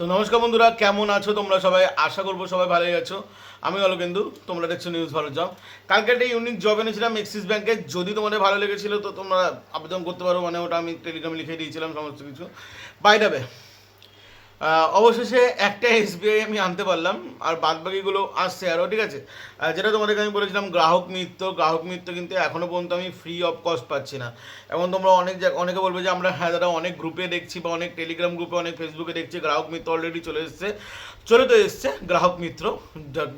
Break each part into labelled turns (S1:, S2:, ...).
S1: তো নমস্কার বন্ধুরা, কেমন আছো তোমরা সবাই? আশা করব সবাই ভালোই আছো। আমি কিন্তু তোমরা দেখছ নিউজ ভালো জব কালকে একটা ইউনিক জব এনেছিলাম এক্সিস ব্যাংকে যদি তোমাদের ভালো লেগেছিলো তো তোমরা আবেদন করতে পারো মানে ওটা আমি টেলিগ্রামে লিখে দিয়েছিলাম, সমস্ত কিছু। বাইরে অবশেষে একটা এসবিআই আমি আনতে পারলাম, আর বাদ বাকিগুলো আসছে আরও ঠিক আছে? যেটা তোমাদেরকে আমি বলেছিলাম, গ্রাহক মিত্র গ্রাহক মিত্র কিন্তু এখনও পর্যন্ত আমি ফ্রি অফ কস্ট পাচ্ছি না। এবং তোমরা অনেক অনেকে বলবে যে আমরা হ্যাঁ দাদা অনেক গ্রুপে দেখছি বা অনেক টেলিগ্রাম গ্রুপে অনেক ফেসবুকে দেখছি, গ্রাহক মিত্র অলরেডি চলে এসছে। চলে তো এসছে, গ্রাহক মিত্র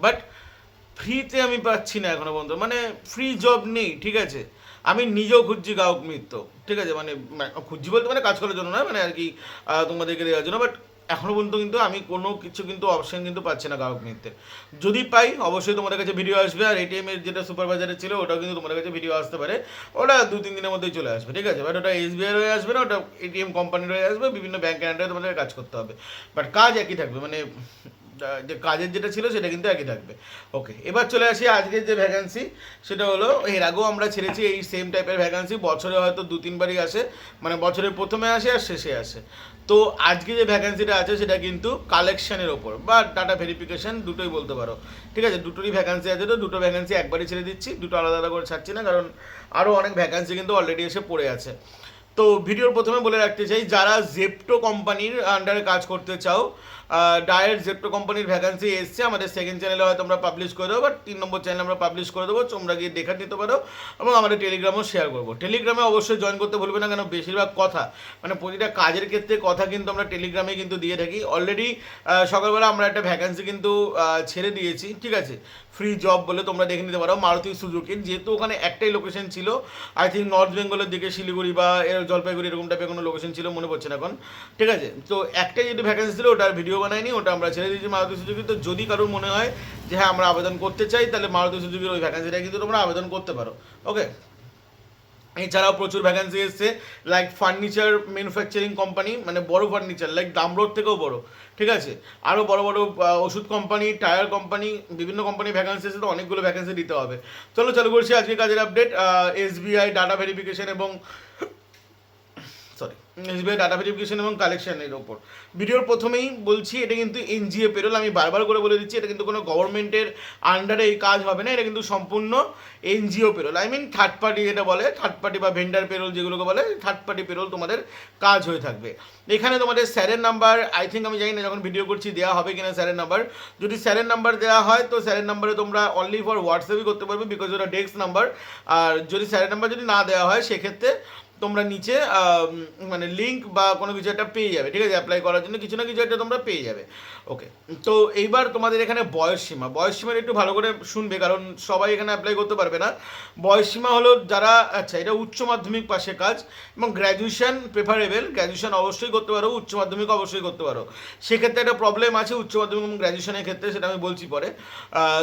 S1: বাট ফ্রিতে আমি পাচ্ছি না এখনও পর্যন্ত। মানে ফ্রি জব নেই, ঠিক আছে? আমি নিজেও খুঁজছি গ্রাহক মিত্র, ঠিক আছে? মানে খুঁজছি বলতে মানে কাজ করার জন্য নয় মানে আর কি তোমাদেরকে দেওয়ার জন্য বাট এখনও পর্যন্ত কিন্তু আমি কোনো কিছু কিন্তু অপশন কিন্তু পাচ্ছি না গ্রাহক মিত্রের যদি পাই, অবশ্যই তোমাদের কাছে ভিডিও আসবে। আর এটিএমের যেটা সুপারভাইজারে ছিল, ওটাও কিন্তু তোমাদের কাছে ভিডিও আসতে পারে। ওটা দু, তিন দিনের মধ্যেই চলে আসবে, ঠিক আছে? বাট ওটা এসবিআই হয়ে আসবে না, ওটা এটিএম কোম্পানির হয়ে আসবে, বিভিন্ন ব্যাংক অ্যান্ডে তোমাদের কাজ করতে হবে। বাট কাজ একই থাকবে মানে যে কাজের যেটা ছিল, সেটা কিন্তু একই থাকবে। ওকে এবার চলে আসি আজকের যে ভ্যাকান্সি সেটা হলো, এর আগেও আমরা ছেড়েছি এই সেম টাইপের ভ্যাকান্সি বছরে হয়তো দু, তিনবারই আসে। মানে বছরের প্রথমে আসে আর শেষে আসে। তো আজকে যে ভ্যাকান্সিটা আছে সেটা কিন্তু কালেকশানের ওপর বা ডাটা ভেরিফিকেশান দুটোই বলতে পারো। ঠিক আছে? দুটোরই ভ্যাকান্সি আছে তো দুটো ভ্যাকান্সি একবারই ছেড়ে দিচ্ছি, দুটো আলাদা আলাদা করে ছাড়ছি না, কারণ আরও অনেক ভ্যাকান্সি কিন্তু অলরেডি এসে পড়ে আছে। তো ভিডিওর প্রথমে বলে রাখতে চাই, যারা জেপটো কোম্পানির আন্ডারে কাজ করতে চাও ডায়েট জেপটো কোম্পানির ভ্যাকান্সি এসছে। আমাদের সেকেন্ড চ্যানেলে হয়তো আমরা পাবলিশ করে দেবো বা তিন নম্বর চ্যানেলে আমরা পাবলিশ করে দেবো। তোমরা গিয়ে দেখে নিতে পারো এবং আমাদের টেলিগ্রামও শেয়ার করব। টেলিগ্রামে অবশ্যই জয়েন করতে ভুলবে না, কেন বেশিরভাগ কথা মানে প্রতিটা কাজের ক্ষেত্রে কথা কিন্তু আমরা টেলিগ্রামে কিন্তু দিয়ে থাকি। অলরেডি সকালবেলা আমরা একটা ভ্যাকান্সি কিন্তু ছেড়ে দিয়েছি, ঠিক আছে? ফ্রি জব বলে তোমরা দেখে নিতে পারো, মারুতি সুজুকির। যেহেতু ওখানে একটাই লোকেশন ছিল আই থিঙ্ক নর্থ বেঙ্গলের দিকে শিলিগুড়ি বা জলপাইগুড়ি এরকম টাইপের কোনো লোকেশন ছিল, মনে পড়ছে না এখন, ঠিক আছে? তো একটাই যদি ভ্যাকেন্সি ছিল, ওটার ভিডিও বানাইনি, ওটা আমরা ছেড়ে দিয়েছি মারুতি সুজুকি। তো যদি কারোর মনে হয় যে হ্যাঁ আমরা আবেদন করতে চাই, তাহলে মারুতি সুজুকির ওই ভ্যাকেন্সিটা কিন্তু তোমরা আবেদন করতে পারো। ওকে এছাড়াও প্রচুর ভ্যাকেন্সি এসছে লাইক ফার্নিচার ম্যানুফ্যাকচারিং কোম্পানি মানে বড় ফার্নিচার লাইক দামরোড থেকেও বড়। ঠিক আছে? আরও বড় বড় ওষুধ কোম্পানি টায়ার কোম্পানি বিভিন্ন কোম্পানি ভ্যাকেন্সি এসে তো অনেকগুলো ভ্যাকেন্সি দিতে হবে। চলো, চালু করছি আজকে কাজের আপডেট এসবিআই ডাটা ভেরিফিকেশন এবং সরি এসবিআই ডাটা ভেরিফিকেশন এবং কালেকশনের ওপর ভিডিওর প্রথমেই বলছি, এটা কিন্তু এনজিও পেরোল আমি বারবার করে বলে দিচ্ছি, এটা কিন্তু কোনো গভর্নমেন্টের আন্ডারে এই কাজ হবে না, এটা কিন্তু সম্পূর্ণ NGO payroll I mean third party যেটা বলে থার্ড পার্টি বা ভেন্ডার পেরোল যেগুলোকে বলে থার্ড পার্টি পেরোল তোমাদের কাজ হয়ে থাকবে। এখানে তোমাদের স্যারের নাম্বার আই থিঙ্ক আমি জানি না যখন ভিডিও করছি দেওয়া হবে কিনা স্যারের নাম্বার যদি স্যারের নাম্বার দেওয়া হয়, তো স্যারের নাম্বারে তোমরা অনলি ফর হোয়াটসঅ্যাপই করতে পারবে বিকজ ওটা ডেস্ক নাম্বার আর যদি স্যারের নাম্বার যদি না দেওয়া হয়, সেক্ষেত্রে তোমরা নিচে মানে লিঙ্ক বা কোনো কিছু একটা পেয়ে যাবে, ঠিক আছে? অ্যাপ্লাই করার জন্য কিছু না কিছু একটা তোমরা পেয়ে যাবে। ওকে তো এইবার তোমাদের এখানে বয়স সীমা বয়স সীমাটা একটু ভালো করে শুনবে, কারণ সবাই এখানে অ্যাপ্লাই করতে পারবে না। বয়স সীমা হলো যারা আচ্ছা এটা উচ্চ মাধ্যমিক পাশে কাজ এবং গ্র্যাজুয়েশন প্রেফারেবল গ্র্যাজুয়েশন অবশ্যই করতে পারো, উচ্চ মাধ্যমিক অবশ্যই করতে পারো। সেক্ষেত্রে একটা প্রবলেম আছে উচ্চ মাধ্যমিক এবং গ্র্যাজুয়েশনের ক্ষেত্রে, সেটা আমি বলছি পরে।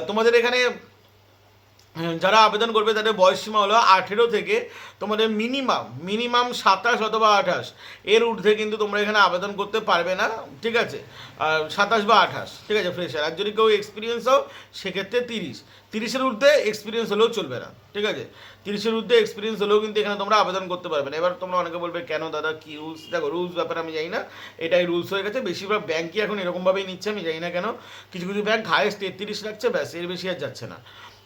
S1: তোমাদের এখানে যারা আবেদন করবে তাদের বয়স সীমা হলো আঠেরো থেকে তোমাদের মিনিমাম মিনিমাম সাতাশ অথবা আঠাশ। এর ঊর্ধ্বে কিন্তু তোমরা এখানে আবেদন করতে পারবে না, ঠিক আছে? সাতাশ বা আঠাশ, ঠিক আছে ফ্রেশার আর যদি কেউ এক্সপিরিয়েন্স হও সেক্ষেত্রে তিরিশ। তিরিশের ঊর্ধ্বে এক্সপিরিয়েন্স হলেও চলবে না, ঠিক আছে? তিরিশের ঊর্ধ্বে এক্সপিরিয়েন্স হলেও কিন্তু এখানে তোমরা আবেদন করতে পারবে না। এবার তোমরা অনেকে বলবে, কেন দাদা, কি রুলস দেখো রুলস ব্যাপারে আমি জানি না, এটাই রুলস হয়ে গেছে। বেশিরভাগ ব্যাঙ্কই এখন এরকমভাবেই নিচ্ছে, আমি জানি না কেন। কিছু কিছু ব্যাঙ্ক হায়েস্ট তেত্রিশ রাখছে, ব্যাস, এর বেশি আর যাচ্ছে না।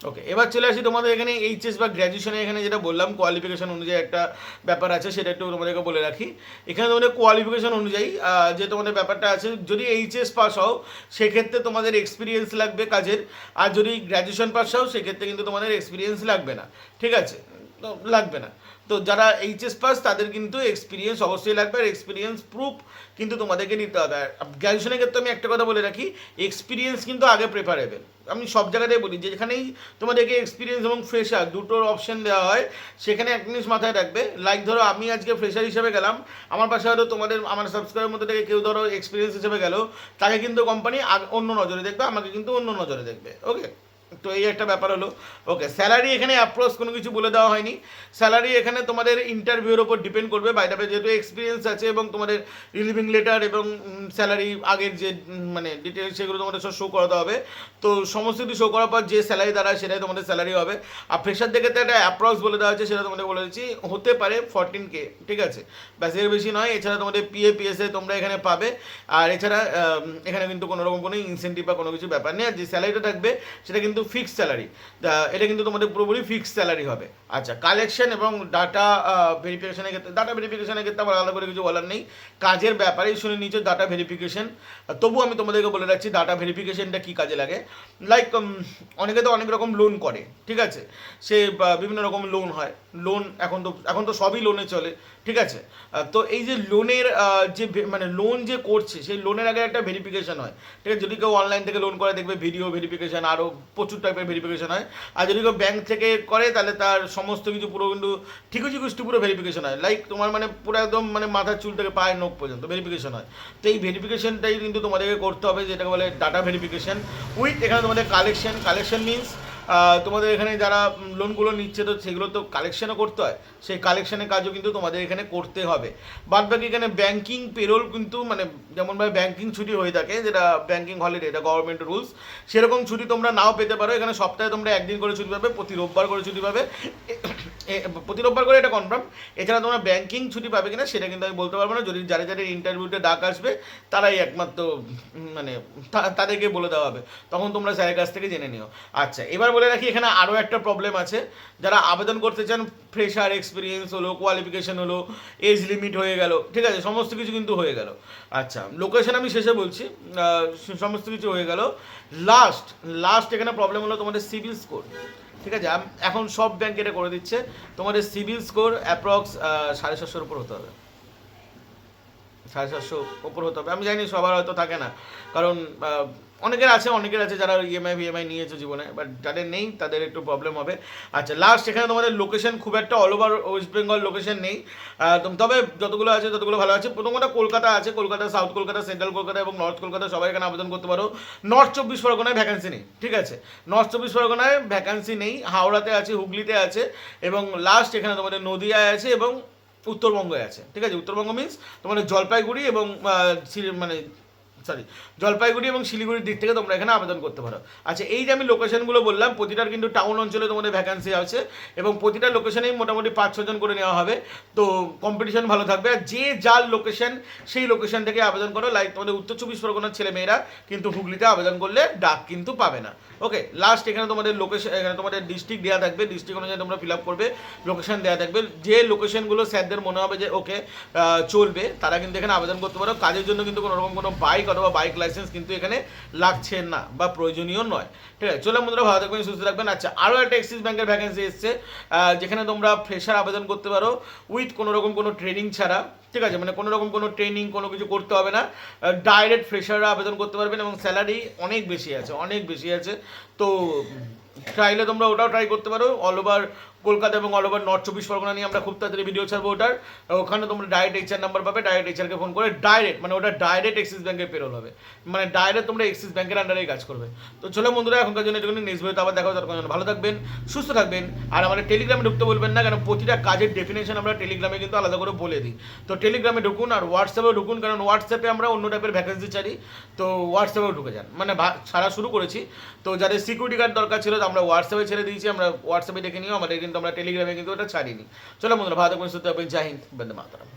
S1: ওকে এবার চলে আসি তোমাদের এখানে এইচএস বা গ্র্যাজুয়েশনে এখানে যেটা বললাম কোয়ালিফিকেশন অনুযায়ী একটা ব্যাপার আছে, সেটা একটু তোমাদেরকে বলে রাখি। এখানে তোমাদের কোয়ালিফিকেশন অনুযায়ী যে তোমাদের ব্যাপারটা আছে, যদি এইচএস পাস হও, সেক্ষেত্রে তোমাদের এক্সপিরিয়েন্স লাগবে কাজের। আর যদি গ্র্যাজুয়েশন পাস হও সেক্ষেত্রে কিন্তু তোমাদের এক্সপিরিয়েন্স লাগবে না। ঠিক আছে? লাগবে না। তো যারা এইচএস পাস তাদের কিন্তু এক্সপিরিয়েন্স অবশ্যই লাগবে আর এক্সপিরিয়েন্স প্রুফ কিন্তু তোমাদেরকে নিতে হবে। আর গ্র্যাজুয়েশনের ক্ষেত্রে আমি একটা কথা বলে রাখি এক্সপিরিয়েন্স কিন্তু আগে প্রেফারেবল আমি সব জায়গাতেই বলি, যেখানেই তোমাদেরকে এক্সপিরিয়েন্স এবং ফ্রেশার দুটোর অপশন দেওয়া হয়, সেখানে এক জিনিস মাথায় রাখবে। লাইক ধরো, আমি আজকে ফ্রেশার হিসেবে গেলাম, আমার পাশে হয়তো তোমাদের, আমার সাবস্ক্রাইবের মধ্যে থেকে কেউ ধরো এক্সপিরিয়েন্স হিসেবে গেল, তাকে কিন্তু কোম্পানি অন্য নজরে দেখবে, আমাকে কিন্তু অন্য নজরে দেখবে। ওকে তো এই একটা ব্যাপার হলো। ওকে স্যালারি এখানে অ্যাপ্রোচ কোনো কিছু বলে দেওয়া হয়নি। স্যালারি এখানে তোমাদের ইন্টারভিউর ওপর ডিপেন্ড করবে। বাইরে যেহেতু এক্সপিরিয়েন্স আছে এবং তোমাদের রিলিভিং লেটার এবং স্যালারি আগের যে মানে ডিটেলস সেগুলো তোমাদের সব শো করাতে হবে। তো সমস্ত কিছু শো করার পর যে স্যালারি দাঁড়ায় সেটাই তোমাদের স্যালারি হবে। আর ফ্রেশার থেকে তো একটা অ্যাপ্রক্স বলে দেওয়া হচ্ছে সেটা তোমাদের বলে দিচ্ছি। হতে পারে ফোরটিন কে ঠিক আছে? ব্যাস এর বেশি নয়। এছাড়া তোমাদের পিএ পিএসএ তোমরা এখানে পাবে। আর এছাড়া এখানে কিন্তু কোনো রকম কোনো ইনসেন্টিভ বা কোনো কিছু ব্যাপার নেই। আর যে স্যালারিটা থাকবে, সেটা কিন্তু ফিক্সড স্যালারি এটা কিন্তু তোমাদের পুরোপুরি ফিক্সড স্যালারি হবে। আচ্ছা কালেকশন এবং ডাটা ভেরিফিকেশনের ক্ষেত্রে ডাটা ভেরিফিকেশনের ক্ষেত্রে আমার আলাদা করে কিছু বলার নেই। কাজের ব্যাপারেই শুনে নিচে ডাটা ভেরিফিকেশন তবু আমি তোমাদেরকে বলে রাখছি ডাটা ভেরিফিকেশনটা কী কাজে লাগে? লাইক অনেকে তো অনেক রকম লোন করে, ঠিক আছে? সে বিভিন্ন রকম লোন হয়। লোন এখন তো এখন তো সবই লোনে চলে। ঠিক আছে? তো এই যে লোনের যে মানে লোন যে করছে, সেই লোনের আগে একটা ভেরিফিকেশন হয়। ঠিক আছে? যদি কেউ অনলাইন থেকে লোন করে, দেখবে ভিডিও ভেরিফিকেশন আরও প্রচুর টাইপের ভেরিফিকেশন হয়। আর যদি কেউ ব্যাংক থেকে করে, তাহলে তার সমস্ত কিছু পুরো কিন্তু ঠিকুজি কুষ্টি পুরো ভেরিফিকেশন হয়। লাইক তোমার মানে পুরো একদম মানে মাথার চুল থেকে পায়ের নখ পর্যন্ত ভেরিফিকেশন হয়। তো এই ভেরিফিকেশনটাই কিন্তু তোমাদেরকে করতে হবে, যেটাকে বলে ডাটা ভেরিফিকেশন উইথ এখানে তোমাদের কালেকশন কালেকশন মিনস তোমাদের এখানে যারা লোনগুলো নিচ্ছে তো সেগুলো তো কালেকশনও করতে হয়। সেই কালেকশনের কাজও কিন্তু তোমাদের এখানে করতে হবে। বাদ বাকি এখানে ব্যাংকিং পেরোল কিন্তু মানে যেমনভাবে ব্যাংকিং ছুটি হয়ে থাকে, যেটা ব্যাংকিং হলিডে এটা গভর্নমেন্ট রুলস সেরকম ছুটি তোমরা নাও পেতে পারো। এখানে সপ্তাহে তোমরা একদিন করে ছুটি পাবে, প্রতি রোববার করে ছুটি পাবে। প্রতি রোববার করে এটা কনফার্ম এছাড়া তোমরা ব্যাংকিং ছুটি পাবে কিনা সেটা কিন্তু আমি বলতে পারব না। যদি যারা যাদের ইন্টারভিউতে ডাক আসবে, তারাই একমাত্র মানে তাদেরকে বলে দেওয়া হবে। তখন তোমরা স্যারের কাছ থেকে জেনে নিও। আচ্ছা এবার বলে রাখি, এখানে আরও একটা প্রবলেম আছে। যারা আবেদন করতে চান ফ্রেশার এক্সপিরিয়েন্স হলো কোয়ালিফিকেশন হলো এজ লিমিট হয়ে গেল, ঠিক আছে, সমস্ত কিছু কিন্তু হয়ে গেল। আচ্ছা লোকেশন আমি শেষে বলছি সমস্ত কিছু হয়ে গেল। লাস্ট লাস্ট এখানে প্রবলেম হলো তোমাদের সিভিল স্কোর ঠিক আছে? এখন সব ব্যাংক এটা করে দিচ্ছে, তোমাদের সিভিল স্কোর অ্যাপ্রক্স সাড়ে সাতশোর উপর হতে হবে। সাড়ে সাতশো ওপর হতে হবে। আমি জানি সবার হয়তো থাকে না। কারণ অনেকের আছে অনেকের আছে যারা ইএমআই ভিএমআই নিয়েছে জীবনে বাট যাদের নেই, তাদের একটু প্রবলেম হবে। আচ্ছা লাস্ট এখানে তোমাদের লোকেশন খুব একটা all over West Bengal location নেই। তবে যতগুলো আছে, ততগুলো ভালো আছে। প্রথম কথা, কলকাতা আছে। কলকাতা সাউথ কলকাতা সেন্ট্রাল কলকাতা এবং নর্থ কলকাতা, সবাই এখানে আবেদন করতে পারো। নর্থ চব্বিশ পরগনায় ভ্যাকান্সি নেই, ঠিক আছে? নর্থ চব্বিশ পরগনায় ভ্যাকান্সি নেই। হাওড়াতে আছে, হুগলিতে আছে এবং লাস্ট এখানে তোমাদের নদিয়ায় আছে এবং উত্তরবঙ্গে আছে ঠিক আছে? উত্তরবঙ্গ মিন্স তোমাদের জলপাইগুড়ি এবং মানে সরি জলপাইগুড়ি এবং শিলিগুড়ির দিক থেকে তোমরা এখানে আবেদন করতে পারো। আচ্ছা এই যে আমি লোকেশনগুলো বললাম, প্রতিটার কিন্তু টাউন অঞ্চলে তোমাদের ভ্যাকান্সি আছে এবং প্রতিটা লোকেশনেই মোটামুটি পাঁচ ছজন করে নেওয়া হবে। তো কম্পিটিশন ভালো থাকবে আর যে যার লোকেশন সেই লোকেশন থেকে আবেদন করো। লাইক তোমাদের উত্তর চব্বিশ পরগনার ছেলে মেয়েরা কিন্তু হুগলিতে আবেদন করলে ডাক কিন্তু পাবে না। ওকে লাস্ট এখানে তোমাদের লোকেশন এখানে তোমাদের ডিস্ট্রিক্ট দেওয়া থাকবে। ডিস্ট্রিক্ট অনুযায়ী তোমরা ফিল আপ করবে লোকেশন দেওয়া থাকবে। যে লোকেশনগুলো স্যারদের মনে হবে যে ওকে চলবে, তারা কিন্তু এখানে আবেদন করতে পারো। কাজের জন্য কিন্তু কোনো রকম কোনো বাইক অথবা বাইক লাইসেন্স কিন্তু এখানে লাগছে না বা প্রয়োজনীয় নয়। ঠিক আছে? চলে বন্ধুরা, ভালো থাকবেন, সুস্থ থাকবেন। আচ্ছা আরও একটা এক্সিস ব্যাংকের ভ্যাকেন্সি এসছে যেখানে তোমরা ফ্রেশার আবেদন করতে পারো উইথ কোনো রকম কোনো ট্রেনিং ছাড়া। ঠিক আছে? মানে কোনো রকম কোনো ট্রেনিং কোনো কিছু করতে হবে না। ডাইরেক্ট ফ্রেশাররা আবেদন করতে পারবেন এবং স্যালারি অনেক বেশি আছে, অনেক বেশি আছে। তো ট্রাইলে তোমরা ওটাও ট্রাই করতে পারো। অল ওভার কলকাতা এবং অল ওভার নর্থ চব্বিশ পরগনা নিয়ে আমরা খুব তাড়াতাড়ি ভিডিও ছাড়বো ওটার। ওখানে তোমরা ডাইরেক্ট এইচআর নাম্বার পাবে ডাইরেক্ট এইচআরকে ফোন করে ডাইরেক্ট মানে ওটা ডাইরেক্ট এক্সিস ব্যাংকের পেরোল হবে। মানে ডাইরেক্ট তোমরা এক্সিস ব্যাংকের আন্ডারেই কাজ করবে। তো চলো বন্ধুরা, এখনকার জন্য এটুকুনি নেক্সট ভিডিওতে আবার দেখা ততক্ষণ ভালো থাকবেন, সুস্থ থাকবেন, আর আমাদের টেলিগ্রামে ঢুকতে বলবেন না, কারণ প্রতিটা কাজের ডেফিনেশন আমরা টেলিগ্রামে কিন্তু আলাদা করে বলে দিই। তো টেলিগ্রামে ঢুকুন আর হোয়াটসঅ্যাপে ঢুকুন, কারণ হোয়াটসঅ্যাপে আমরা অন্য টাইপের ভ্যাকেন্সি ছাড়ি। তো হোয়াটসঅ্যাপেও ঢুকে যান। মানে ছাড়া শুরু করেছি। তো যাদের সিকিউরিটি গার্ড দরকার ছিল আমরা হোয়াটসঅ্যাপে ছেড়ে দিয়েছি। আমরা হোয়াটসঅ্যাপে দেখে নিও, আমাদের কিন্তু আমরা টেলিগ্রামে কিন্তু ওটা ছাড়িনি। চলো বন্ধুরা, ভারত সুস্থ থাকবেন জয় হিন্দ, বন্দে মাতারাম।